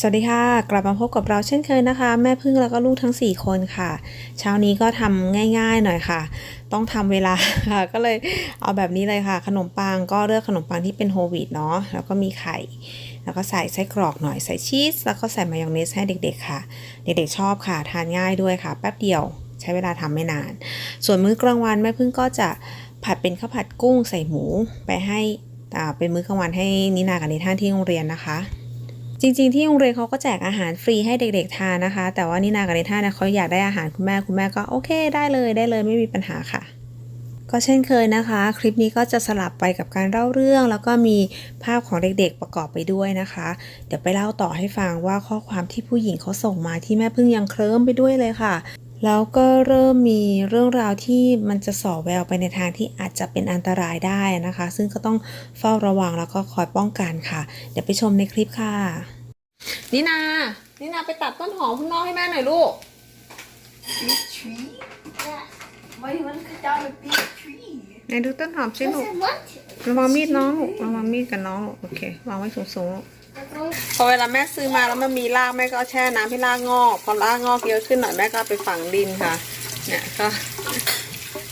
สวัสดีค่ะ กลับมาพบกับเราเช่นเคยนะคะ แม่พึ่งแล้วก็ลูกทั้ง 4 คนค่ะ เช้านี้ก็ทำง่ายๆหน่อยค่ะ ต้องทำเวลาค่ะ ก็เลยเอาแบบนี้เลยค่ะ ขนมปังก็เลือกขนมปังที่เป็นโฮลวีตเนาะแล้วก็มีไข่ แล้วก็ใส่ไส้กรอกหน่อยใส่ชีส แล้วก็ใส่มายองเนสให้เด็กๆค่ะ เด็กๆชอบค่ะ ทานง่ายด้วยค่ะ แป๊บเดียวใช้เวลาทำไม่นาน ส่วนมื้อกลางวันแม่พึ่งก็จะผัดเป็นข้าวผัดกุ้งใส่หมูไปให้เป็นมื้อกลางวันให้นินากับนิท่านที่โรงเรียนนะคะ จริง ๆ ที่โรงเรียนเขาก็แจกอาหารฟรีให้เด็ก ๆ ทานนะคะ แต่ว่านินากับนิท่าเนี่ยเขาอยากได้อาหารคุณแม่คุณแม่ก็โอเคได้เลยได้เลยไม่มีปัญหาค่ะ ก็เช่นเคยนะคะ คลิปนี้ก็จะสลับไปกับการเล่าเรื่อง แล้วก็มีภาพของเด็กๆประกอบไปด้วยนะคะ เดี๋ยวไปเล่าต่อให้ฟังว่าข้อความที่ผู้หญิงเขาส่งมาที่แม่พึ่งยังเคลิ้มไปด้วยเลยค่ะ แล้วก็เริ่มมีเรื่องราวที่มันจะส่อแววไปในทางที่อาจจะเป็นอันตรายได้นะคะ ซึ่งก็ต้องเฝ้าระวังแล้วก็คอยป้องกันค่ะ เดี๋ยวไปชมในคลิปค่ะ นี่นา นี่นาไปตัดต้นหอมข้างนอกให้แม่หน่อยลูก Big tree? Yeah. Why do you want to cut down a big tree? ไหนดูต้นหอมสิลูก Doesn't want to. ระวังมีดน้องลูกระวังมีดกับน้องลูกโอเควางไว้สูงๆ พอเวลาแม่ซื้อมาแล้วมันมีรากแม่ก็แช่น้ำให้รากงอกพอรากงอกเยอะขึ้นหน่อยแม่ก็ไปฝังดินค่ะ เนี่ยก็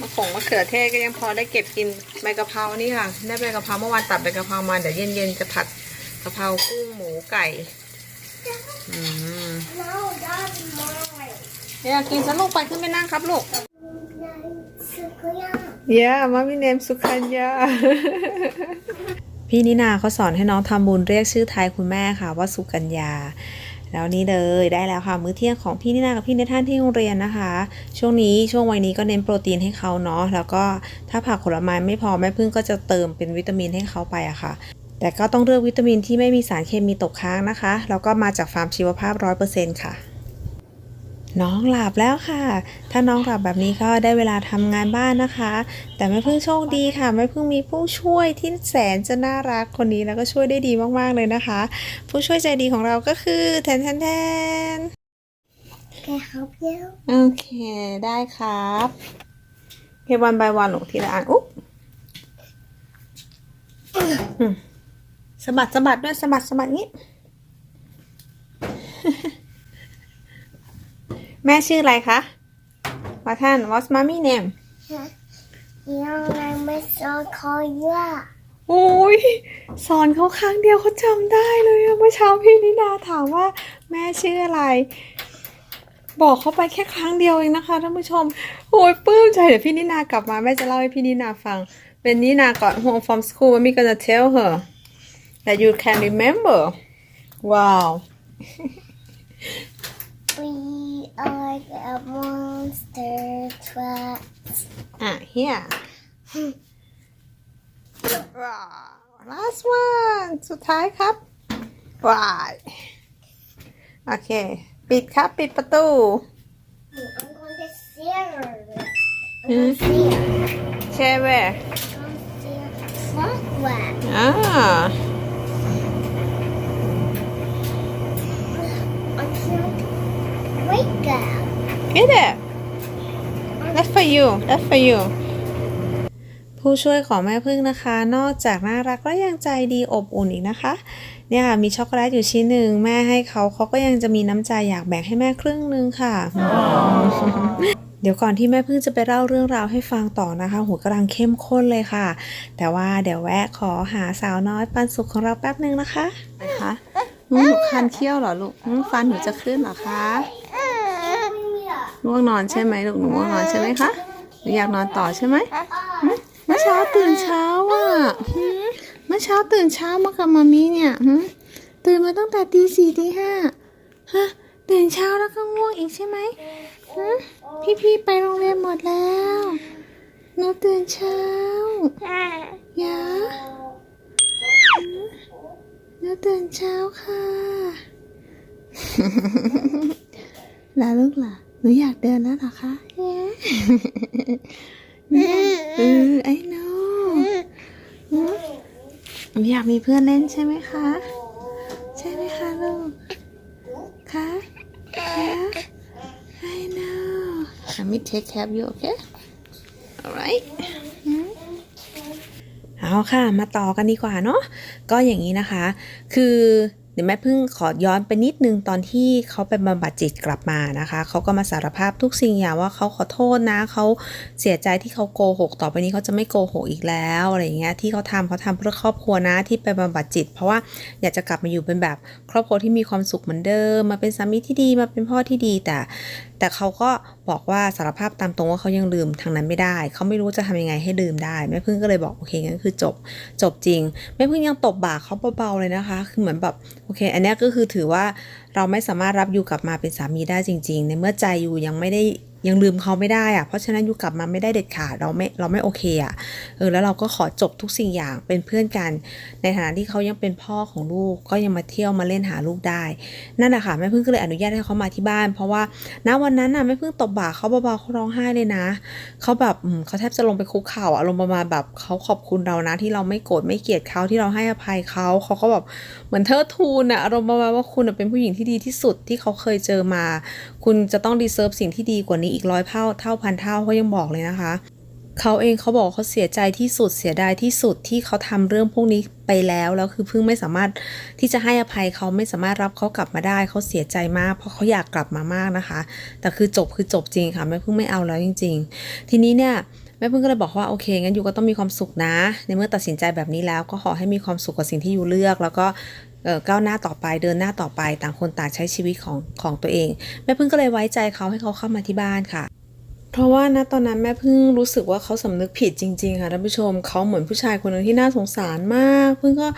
มะขงมะเขือเทศก็ยังพอได้เก็บกินใบกะเพรานี่ค่ะได้ใบกะเพราเมื่อวานตัดใบกะเพรามาเดี๋ยวเย็นๆจะผัดกะเพรากุ้งหมูไก่อืมเนี่ยกินซะลูกไปขึ้นไปนั่งครับลูก Sukuya. Yeah, mommy name สุคัญญา พี่นินาเขาสอนให้น้องทำบุญเรียกชื่อไทยคุณแม่ค่ะว่าสุกัญญาแล้วนี่เลยได้แล้วค่ะมื้อเที่ยงของพี่นินากับพี่เนท่านที่โรงเรียนนะคะ ช่วงนี้ช่วงวัยนี้ก็เน้นโปรตีนให้เขาเนาะแล้วก็ถ้าผักผลไม้ไม่พอแม่พึ่งก็จะเติมเป็นวิตามินให้เขาไปอะค่ะ แต่ก็ต้องเลือกวิตามินที่ไม่มีสารเคมีตกค้างนะคะแล้วก็มาจากฟาร์มชีวภาพ 100%ค่ะ น้องหลับแล้วค่ะ ถ้าน้องหลับแบบนี้ก็ได้เวลาทำงานบ้านนะคะ แต่แม่พึ่งโชคดีค่ะแม่พึ่งมีผู้ช่วยที่แสนจะน่ารักคนนี้แล้วก็ช่วยได้ดีมากๆเลยนะคะ ผู้ช่วยใจดีของเราก็คือแทนแทนแทน Can I help you? โอเค ได้ครับโอเควันบายวันหนูทีละอันอุ๊บอืมสะบัดสะบัดด้วยสะบัดสะบัดงี้ แม่ชื่ออะไรคะมาท่าน what's mommy name Young man, Mr. Call you. โอ้ยสอนเขาครั้งเดียวเขาจำได้เลยอะเมื่อเช้าพี่นิดาถามว่า แม่ชื่ออะไร บอกเขาไปแค่ครั้งเดียวเองนะคะท่านผู้ชมโอ้ยปลื้มใจเดี๋ยวพี่นินากลับมาแม่จะเล่าให้พี่นินาฟังเป็นนินาก่อน home from school and me gonna tell her that you can remember wow We are a monster trap. อ่ะ here Wow, last one สุดท้ายครับ ว้ายโอเค ปิดครับ ปิดประตู I'm going to see her. I'm going to see her. แชร์แวร์ I'm going to see her. Clockwork. Get it that's for you that's for you ผู้ช่วยของแม่พึ่งนะคะ นอกจากน่ารักแล้วยังใจดีอบอุ่นอีกนะคะ เนี่ยค่ะมีช็อกโกแลตอยู่ชิ้นหนึ่งแม่ให้เขาเขาก็ยังจะมีน้ำใจอยากแบ่งให้แม่ครึ่งหนึงค่ะ เดี๋ยวก่อนที่แม่พึ่งจะไปเล่าเรื่องราวให้ฟังต่อนะคะหัวกำลังเข้มข้นเลยค่ะ แต่ว่าเดี๋ยวแวะขอหาสาวน้อยปันสุขของเราแป๊บนึงนะคะนะคะหนูคันเขี้ยวเหรอลูกอืมฟันหนูจะขึ้นเหรอคะ ง่วงนอนใช่ไหมลูกหนูง่วงนอนใช่ไหมคะหนูอยากนอนต่อใช่ไหมหึเมื่อเช้าตื่นเช้าอะหึเมื่อเช้าตื่นเช้ามากับมามีเนี่ยหึตื่นมาตั้งแต่ตีสี่ตีห้าฮะตื่นเช้าแล้วก็ง่วงอีกใช่ไหมหึพี่ๆไปโรงเรียนหมดแล้วหนูตื่นเช้าอย่าหนูตื่นเช้าค่ะลาลูกล่ะ หนูอยากเดินแล้วเหรอคะเย้เออไอ้น้องหนูอยากมีเพื่อนเล่นใช่ไหมคะ ใช่ไหมคะลูก คะคะไอ้น้อง Let me take care of you okay alright เอาค่ะ มาต่อกันดีกว่าเนาะก็อย่างนี้นะคะ คือ เดี๋ยวแม่พึ่งขอย้อนไปนิดนึงตอนที่เขาไปบำบัดจิตกลับมานะคะ เขาก็มาสารภาพทุกสิ่งอย่างว่าเขาขอโทษนะ เขาเสียใจที่เขาโกหก ต่อไปนี้เขาจะไม่โกหกอีกแล้วอะไรอย่างเงี้ยที่เขาทำเขาทำเพื่อครอบครัวนะที่ไปบำบัดจิต เพราะว่าอยากจะกลับมาอยู่เป็นแบบ ครอบครัวที่มีความสุขเหมือนเดิม มาเป็นสามีที่ดีมาเป็นพ่อที่ดีแต่ แต่เขาก็บอกว่าสารภาพตามตรงว่าเขายังลืมทางนั้นไม่ได้ เขาไม่รู้จะทำยังไงให้ลืมได้แม่พึ่งก็เลยบอกโอเคงั้นคือจบจบจริงแม่พึ่งยังตบบ่าเขาเบาๆเลยนะคะ คือเหมือนแบบโอเค อันนี้ก็คือถือว่าเราไม่สามารถรับยูกลับมาเป็นสามีได้จริง ๆ ในเมื่อใจยูยังไม่ได้ ยังลืมเขาไม่ได้อะเพราะฉะนั้นยูกลับมาไม่ได้เด็ดขาดเราไม่เราไม่โอเคอะเออแล้วเราก็ขอจบทุกสิ่งอย่างเป็นเพื่อนกัน ในฐานะที่เขายังเป็นพ่อของลูกก็ยังมาเที่ยวมาเล่นหาลูกได้ นั่นแหละค่ะแม่พึ่งก็เลยอนุญาตให้เขามาที่บ้าน เพราะว่าณวันนั้นน่ะแม่พึ่งตบบ่าเขาเบาๆเขาร้องไห้เลยนะเขาแบบเขาแทบจะลงไปคุกเข่าอารมณ์ประมาณแบบเขาขอบคุณเรานะ ที่เราไม่โกรธไม่เกลียดเขาที่เราให้อภัยเขาเขาก็แบบเหมือนเทิดทูนอะอารมณ์ประมาณว่าคุณเป็นผู้หญิงที่ดีที่สุดที่เขาเคยเจอมา คุณจะต้องดีเซิร์ฟสิ่งที่ดีกว่านี้อีกร้อยเท่าเท่าพันเท่าเขายังบอกเลยนะคะ เขาเองเขาบอกเขาเสียใจที่สุดเสียดายที่สุดที่เขาทำเรื่องพวกนี้ไปแล้วแล้วคือเพิ่งไม่สามารถที่จะให้อภัยเขาไม่สามารถรับเขากลับมาได้เขาเสียใจมากเพราะเขาอยากกลับมามากนะคะ แต่คือจบคือจบจริงค่ะแม่เพิ่งไม่เอาแล้วจริง ๆ ทีนี้เนี่ยแม่เพิ่งก็เลยบอกว่าโอเคงั้นยูก็ต้องมีความสุขนะ ในเมื่อตัดสินใจแบบนี้แล้วก็ขอให้มีความสุขกับสิ่งที่ยูเลือก แล้วก็ ก้าวหน้าต่อไปเดินหน้าต่อไปต่างคนต่างใช้ชีวิตของของตัวเองแม่พึ่งก็เลยไว้ใจเขาให้เขาเข้ามาที่บ้านค่ะ เพราะว่านะตอนนั้นแม่พึ่งรู้สึกว่าเขาสำนึกผิดจริง ๆ ค่ะท่านผู้ชมเขาเหมือนผู้ชายคนหนึ่งที่น่าสงสารมาก พึ่งก็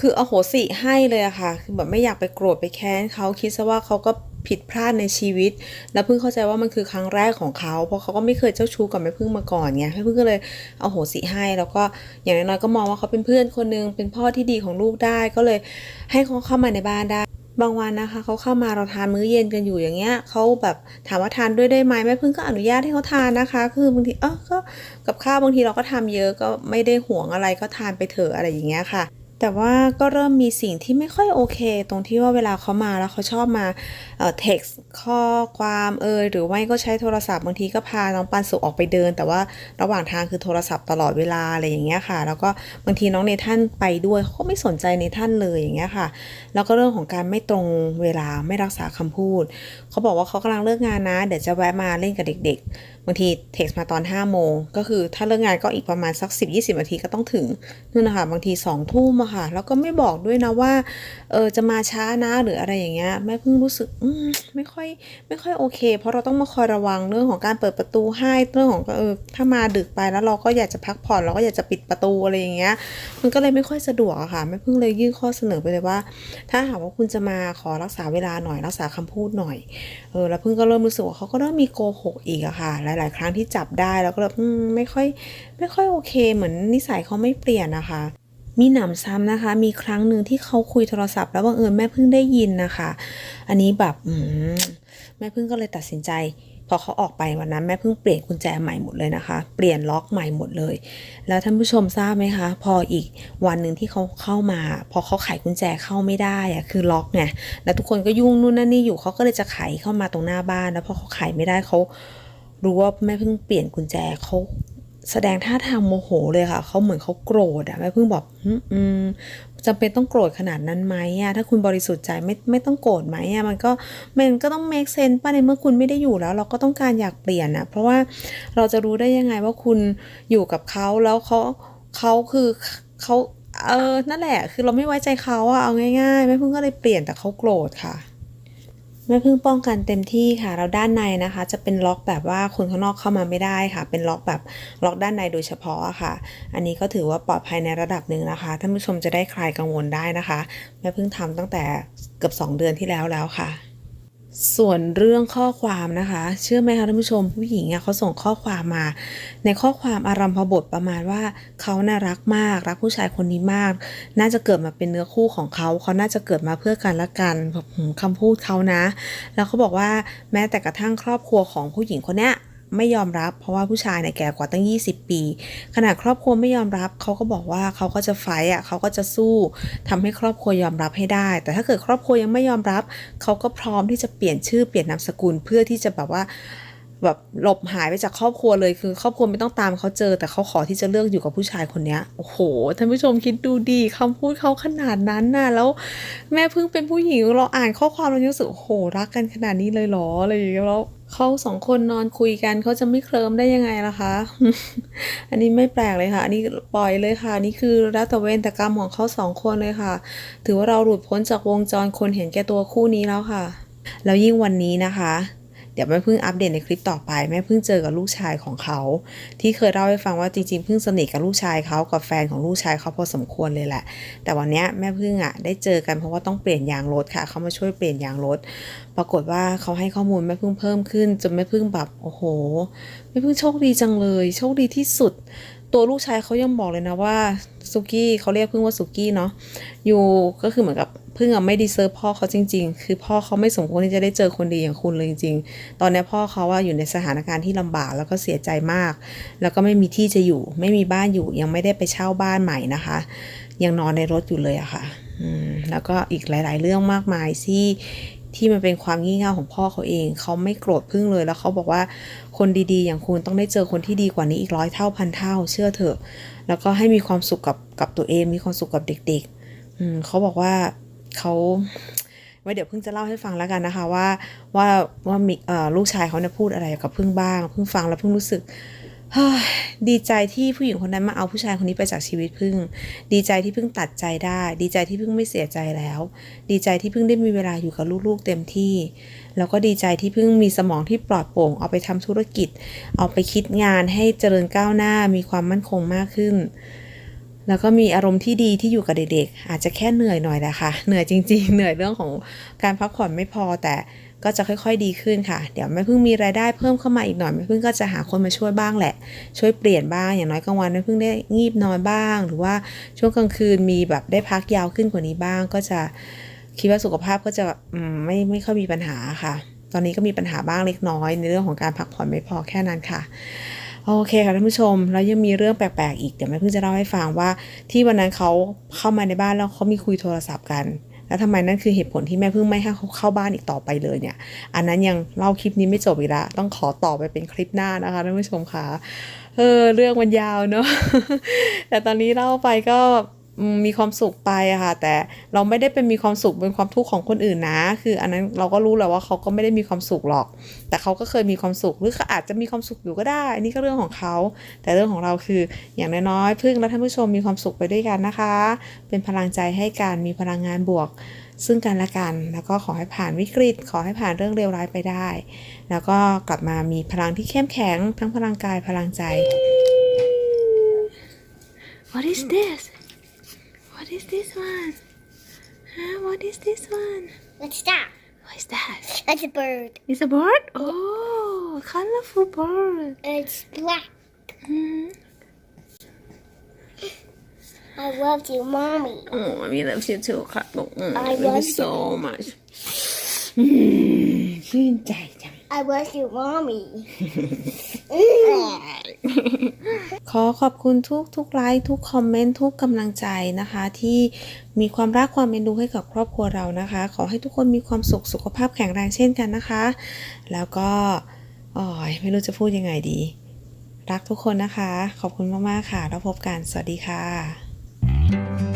คืออโหสิให้เลยอะค่ะ คือแบบไม่อยากไปโกรธไปแค้นเขาคิดซะว่าเขาก็ ผิดพลาดในชีวิต แล้วเพิ่งเข้าใจว่ามันคือครั้งแรกของเขาเพราะเขาก็ไม่เคยเจ้าชู้กับแม่พึ่งมาก่อนไงแม่พึ่งก็เลยเอาโหสิให้ แล้วก็อย่างน้อยๆก็มองว่าเขาเป็นเพื่อนคนหนึงเป็นพ่อที่ดีของลูกได้ก็เลยให้เขาเข้ามาในบ้านได้บางวันนะคะเขาเข้ามาเราทานมื้อเย็นกันอยู่อย่างเงี้ยเขาแบบถามว่าทานด้วยได้ไหมแม่พึ่งก็อนุญาตให้เขาทานนะคะ คือบางทีเออก็กับข้าวบางทีเราก็ทำเยอะก็ไม่ได้ห่วงอะไรก็ทานไปเถอะอะไรอย่างเงี้ยค่ะ แต่ว่าก็เริ่มมีสิ่งที่ไม่ค่อยโอเค ตรงที่ว่าเวลาเขามาแล้วเขาชอบมาเอ่อ text ข้อความเอยหรือไม่ก็ใช้โทรศัพท์บางทีก็พาน้องปันสุออกไปเดิน แต่ว่าระหว่างทางคือโทรศัพท์ตลอดเวลาอะไรอย่างเงี้ยค่ะ แล้วก็บางทีน้องเนท่านไปด้วยเขาก็ไม่สนใจเนท่านเลยอย่างเงี้ยค่ะ แล้วก็เรื่องของการไม่ตรงเวลาไม่รักษาคำพูด เขาบอกว่าเขากำลังเลิกงานนะ เดี๋ยวจะแวะมาเล่นกับเด็ก ๆ บางทีเท็กซ์มาตอน5้าโมงก็คือถ้าเลิกงานก็อีกประมาณสัก 10-20นาทีก็ต้องถึงนู่นนะคะบางที2องทุ่มอะค่ะ แล้วก็ไม่บอกด้วยนะว่าเออจะมาช้านะหรืออะไรอย่างเงี้ยแม่เพิ่งรู้สึกอืมไม่ค่อยไม่ค่อยโอเค เพราะเราต้องมาคอยระวังเรื่องของการเปิดประตูให้เรื่องของเออถ้ามาดึกไปแล้วเราก็อยากจะพักผ่อนเราก็อยากจะปิดประตูอะไรอย่างเงี้ยมันก็เลยไม่ค่อยสะดวกอะค่ะแม่เพิ่งเลยยื่นข้อเสนอไปเลยว่า ถ้าหากว่าคุณจะมาขอรักษาเวลาหน่อยรักษาคำพูดหน่อยเออแล้วเพิ่งก็เริ่มรู้สึกว่าเขาก็เริ่มมีโกหกอีกอะค่ะ หลาย ๆ ครั้งที่จับได้แล้วก็แบบไม่ค่อยไม่ค่อยโอเค เหมือนนิสัยเขาไม่เปลี่ยนนะคะ มีหนำซ้ำนะคะ มีครั้งหนึ่งที่เขาคุยโทรศัพท์แล้วบังเอิญแม่พิ่งได้ยินนะคะ อันนี้แบบแม่พิ่งก็เลยตัดสินใจ พอเขาออกไปวันนั้นแม่พิ่งเปลี่ยนกุญแจใหม่หมดเลยนะคะ เปลี่ยนล็อกใหม่หมดเลย แล้วท่านผู้ชมทราบไหมคะ พออีกวันหนึ่งที่เขาเข้ามา พอเขาไขกุญแจเข้าไม่ได้อะคือล็อกไงแล้วทุกคนก็ยุ่งนู่นนั่นนี่อยู่เขาก็เลยจะไขเข้ามาตรงหน้าบ้าน แล้วพอเขาไขไม่ได้เขารู้ว่าแม่เพิ่งเปลี่ยนกุญแจเขา แสดงท่าทางโมโหเลยค่ะ เขาเหมือนเขาโกรธอะแม่เพิ่งบอกอืมจำเป็นต้องโกรธขนาดนั้นไหมอะถ้าคุณบริสุทธิ์ใจไม่ไม่ต้องโกรธไหมอะมันก็มันก็ต้อง make sense ป่ะในเมื่อคุณไม่ได้อยู่แล้ว เราก็ต้องการอยากเปลี่ยนอะเพราะว่าเราจะรู้ได้ยังไงว่าคุณอยู่กับเขาแล้วเขาเขาคือเขาเออนั่นแหละ คือเราไม่ไว้ใจเขาอะเอาง่ายๆแม่เพิ่งก็เลยเปลี่ยนแต่เขาโกรธค่ะ ม่พึ่งป้องกันเต็มที่ค่ะ แล้วด้านในนะคะ จะเป็นล็อกแบบว่าคนข้างนอกเข้ามาไม่ได้ค่ะ เป็นล็อกแบบล็อกด้านในโดยเฉพาะค่ะ อันนี้ก็ถือว่าปลอดภัยในระดับหนึ่งนะคะ ท่านผู้ชมจะได้คลายกังวลได้นะคะ แม่เพิ่งทำตั้งแต่เกือบ 2 เดือนที่แล้วแล้วค่ะ ส่วนเรื่องข้อความนะคะ เชื่อไหมคะท่านผู้ชมผู้หญิงอะเขาส่งข้อความมา ในข้อความอารัมพบทประมาณว่าเขาน่ารักมาก รักผู้ชายคนนี้มาก น่าจะเกิดมาเป็นเนื้อคู่ของเขา เขาน่าจะเกิดมาเพื่อกันละกันแบบหืมคำพูดเขานะ แล้วเขาบอกว่าแม้แต่กระทั่งครอบครัวของผู้หญิงคนเนี้ย ไม่ยอมรับเพราะว่าผู้ชายเนี่ยแก่กว่าตั้ง 20 ปี ขนาดครอบครัวไม่ยอมรับเขาก็บอกว่าเขาก็จะไฟอะเขาก็จะสู้ทำให้ครอบครัวยอมรับให้ได้ แต่ถ้าเกิดครอบครัวยังไม่ยอมรับเขาก็พร้อมที่จะเปลี่ยนชื่อเปลี่ยนนามสกุลเพื่อที่จะแบบว่า แบบหลบหายไปจากครอบครัวเลยคือครอบครัวไม่ต้องตามเขาเจอ แต่เขาขอที่จะเลือกอยู่กับผู้ชายคนเนี้ยโอ้โหท่านผู้ชมคิดดูดีคำพูดเขาขนาดนั้นน่ะแล้วแม่เพิ่งเป็นผู้หญิงเราอ่านข้อความเรารู้สึกโอ้โหรักกันขนาดนี้เลยหรออะไรอย่างเงี้ยแล้วเขาสองคนนอนคุยกันเขาจะไม่เคลิมได้ยังไงล่ะคะ อันนี้ไม่แปลกเลยค่ะ อันนี้ปล่อยเลยค่ะ นี่คือแล้วแต่เวรแต่กรรมของเขาสองคนเลยค่ะ ถือว่าเราหลุดพ้นจากวงจรคนเห็นแก่ตัวคู่นี้แล้วค่ะ แล้วยิ่งวันนี้นะคะ เดี๋ยวแม่พึ่งอัปเดตในคลิปต่อไปแม่พึ่งเจอกับลูกชายของเขา ที่เคยเล่าให้ฟังว่าจริงๆพึ่งสนิทกับลูกชายเขากับแฟนของลูกชายเขาพอสมควรเลยแหละ แต่วันเนี้ยแม่พึ่งอะได้เจอกันเพราะว่าต้องเปลี่ยนยางรถค่ะเขามาช่วยเปลี่ยนยางรถ ปรากฏว่าเขาให้ข้อมูลแม่พึ่งเพิ่มขึ้นจนแม่พึ่งแบบโอ้โหแม่พึ่งโชคดีจังเลย โชคดีที่สุด ตัวลูกชายเขายังบอกเลยนะว่าสุกี้เขาเรียกพิ่งว่าสุกี้เนาะอยู่ก็คือเหมือนกับพิ่งอะไม่ดีเซิร์ฟพ่อเขาจริง ๆ คือพ่อเขาไม่สมควรที่จะได้เจอคนดีอย่างคุณเลยจริง ๆ ตอนนี้พ่อเขาว่าอยู่ในสถานการณ์ที่ลำบากแล้วก็เสียใจมาก แล้วก็ไม่มีที่จะอยู่ ไม่มีบ้านอยู่ ยังไม่ได้ไปเช่าบ้านใหม่นะคะ ยังนอนในรถอยู่เลยอะค่ะแล้วก็อีกหลาย ๆ เรื่องมากมายที่ ที่มันเป็นความงี่เง่าของพ่อเขาเอง เขาไม่โกรธพึ่งเลยแล้วเขาบอกว่าคนดีๆ อย่างคุณต้องได้เจอคนที่ดีกว่านี้อีกร้อยเท่าพันเท่า เชื่อเถอะ แล้วก็ให้มีความสุขกับกับตัวเอง มีความสุขกับเด็กๆอืมเขาบอกว่าเขาไว้เดี๋ยวพิ่งจะเล่าให้ฟังแล้วกันนะคะว่าว่าว่ามีเอ่อลูกชายเขาเนี่ยพูดอะไรกับพึ่งบ้างพิ่งฟังแล้วพิ่งรู้สึกเฮ้ย ดีใจที่ผู้หญิงคนนั้นมาเอาผู้ชายคนนี้ไปจากชีวิตพึ่ง ดีใจที่พึ่งตัดใจได้ ดีใจที่พึ่งไม่เสียใจแล้ว ดีใจที่พึ่งได้มีเวลาอยู่กับลูกๆเต็มที่ แล้วก็ดีใจที่พึ่งมีสมองที่ปลอดโปร่ง เอาไปทำธุรกิจ เอาไปคิดงานให้เจริญก้าวหน้ามีความมั่นคงมากขึ้น แล้วก็มีอารมณ์ที่ดีที่อยู่กับเด็กๆ อาจจะแค่เหนื่อยหน่อยแหละค่ะ เหนื่อยจริง ๆ เหนื่อยเรื่องของการพักผ่อนไม่พอแต่ ก็จะค่อยๆดีขึ้นค่ะ เดี๋ยวแม่พึ่งมีรายได้เพิ่มเข้ามาอีกหน่อยแม่พึ่งก็จะหาคนมาช่วยบ้างแหละ ช่วยเปลี่ยนบ้างอย่างน้อยกลางวันแม่พึ่งได้งีบนอนบ้าง หรือว่าช่วงกลางคืนมีแบบได้พักยาวขึ้นกว่านี้บ้าง ก็จะคิดว่าสุขภาพก็จะไม่ไม่ค่อยมีปัญหาค่ะ ตอนนี้ก็มีปัญหาบ้างเล็กน้อย ในเรื่องของการพักผ่อนไม่พอแค่นั้นค่ะโอเคค่ะท่านผู้ชม แล้วยังมีเรื่องแปลกๆอีกเดี๋ยวแม่เพิ่งจะเล่าให้ฟังว่า ที่วันนั้นเขาเข้ามาในบ้านแล้วเขามีคุยโทรศัพท์กัน แล้วทำไมนั่นคือเหตุผลที่แม่เพิ่งไม่ให้เขาเข้าบ้านอีกต่อไปเลยเนี่ย อันนั้นยังเล่าคลิปนี้ไม่จบอีกละต้องขอต่อไปเป็นคลิปหน้านะคะท่านผู้ชมคะเออเรื่องมันยาวเนาะแต่ตอนนี้เล่าไปก็ มีความสุขไปอะค่ะ แต่เราไม่ได้เป็นมีความสุขเป็นความทุกข์ของคนอื่นนะ คืออันนั้นเราก็รู้แหละว่าเขาก็ไม่ได้มีความสุขหรอก แต่เขาก็เคยมีความสุขหรือเขาอาจจะมีความสุขอยู่ก็ได้ อันนี้ก็เรื่องของเขา แต่เรื่องของเราคืออย่างน้อยๆพึ่งและท่านผู้ชมมีความสุขไปด้วยกันนะคะ เป็นพลังใจให้การมีพลังงานบวก ซึ่งกันและกัน แล้วก็ขอให้ผ่านวิกฤต ขอให้ผ่านเรื่องเลวร้ายไปได้ แล้วก็กลับมามีพลังที่เข้มแข็งทั้งพลังกายพลังใจ What is this is this one huh? What is this one What's that? What is that It's a bird. It's a bird Oh colorful bird It's black. mm. I love you, mommy. Oh mommy loves you too ค่ะลูก mm, I love you love so much อืมชื่นใจจัง ง I love you, mommy. ขอขอบคุณทุกทุกไลค์ทุกคอมเมนต์ทุกกำลังใจนะคะ ที่มีความรักความเมนดูให้กับครอบครัวเรานะคะ ขอให้ทุกคนมีความสุขสุขภาพแข็งแรงเช่นกันนะคะ แล้วก็อ๋อยไม่รู้จะพูดยังไงดี รักทุกคนนะคะ ขอบคุณมาก ๆ ค่ะ แล้วพบกัน สวัสดีค่ะ